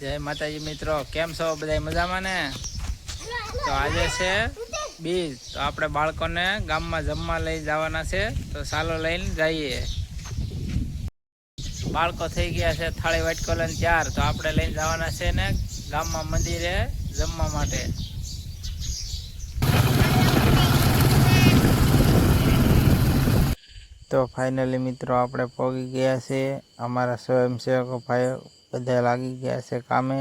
જય માતાજી મિત્રો, કેમ છો બધા મજામાં ને? તો આજે છે બીજ. તો આપણે બાળકોને ગામમાં જમવા લઈ જવાના છે, તો સાલો લઈને જઈએ. બાળકો થઈ ગયા છે થાળી વાટકો લઈને ચાર, તો આપણે લઈને જવાના છે ને ગામમાં મંદિરે જમવા માટે. તો ફાઇનલી મિત્રો, આપણે પહોંચી ગયા છે અમારા સ્વયંસેવકો ભાઈઓ. બધા લાગી ગયા છે કામે.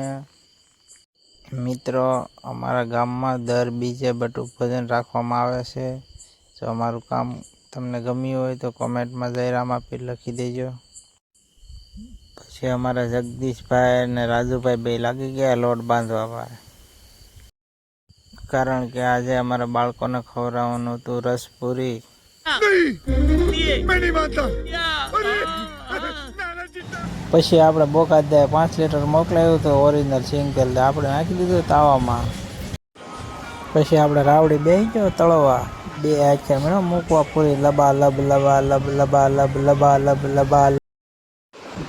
મિત્રો અમારા ગામમાં દર બીજે બટુક ભજન રાખવામાં આવે છે. જો અમારું કામ તમને ગમ્યું હોય તો કોમેન્ટમાં જયરામ આપી લખી દેજો. પછી અમારા જગદીશભાઈ અને રાજુભાઈ બે લાગી ગયા લોટ બાંધવા ભાઈ કારણ કે આજે અમારા બાળકોને ખવડાવવાનું હતું રસપુરી. પછી આપણે બોકાદ દે પાંચ લીટર મોકલાયું તો ઓરિજિનલ સિંગલ આપણે નાખી દીધું તાવામાં. પછી આપણે રાવડી બે ગયો તળવા. બે આખ્યા મેળો મૂકવા પૂરી લબા લબ લબા લબ લબા લબ લબા લબ લબા.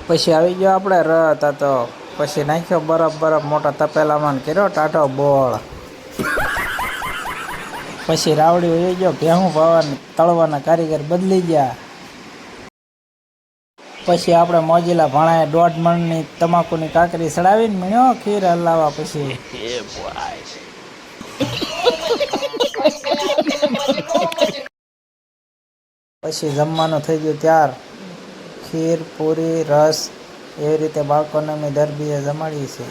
પછી આવી ગયો આપણે રત હતો પછી નાખ્યો બરફ બરફ મોટા તપેલામાં કર્યો ટાટો બોળ. પછી રાવડી વહી ગયો ભેહું પાવા તળવાના કારીગર બદલી ગયા. પછી આપણે મોજીલા ભણાએ દોઢ મણની તમાકુની કાકરી સડાવીને મીણ્યો ખીર હલાવા પછી. પછી જમવાનું થઈ ગયું ત્યાર. ખીર પૂરી રસ એવી રીતે બાળકોને અમે દરબીએ જમાડીએ છીએ.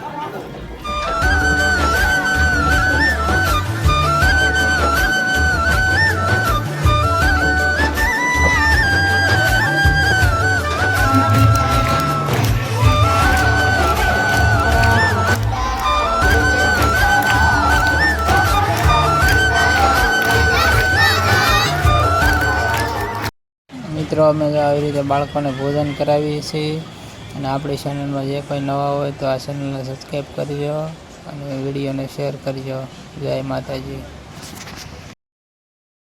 મિત્રો, અમે આવી રીતે બાળકોને ભોજન કરાવીએ છીએ. અને આપણી ચેનલમાં જે કોઈ નવા હોય તો આ ચેનલને સબસ્ક્રાઈબ કરજો અને વિડીયોને શેર કરજો. જય માતાજી.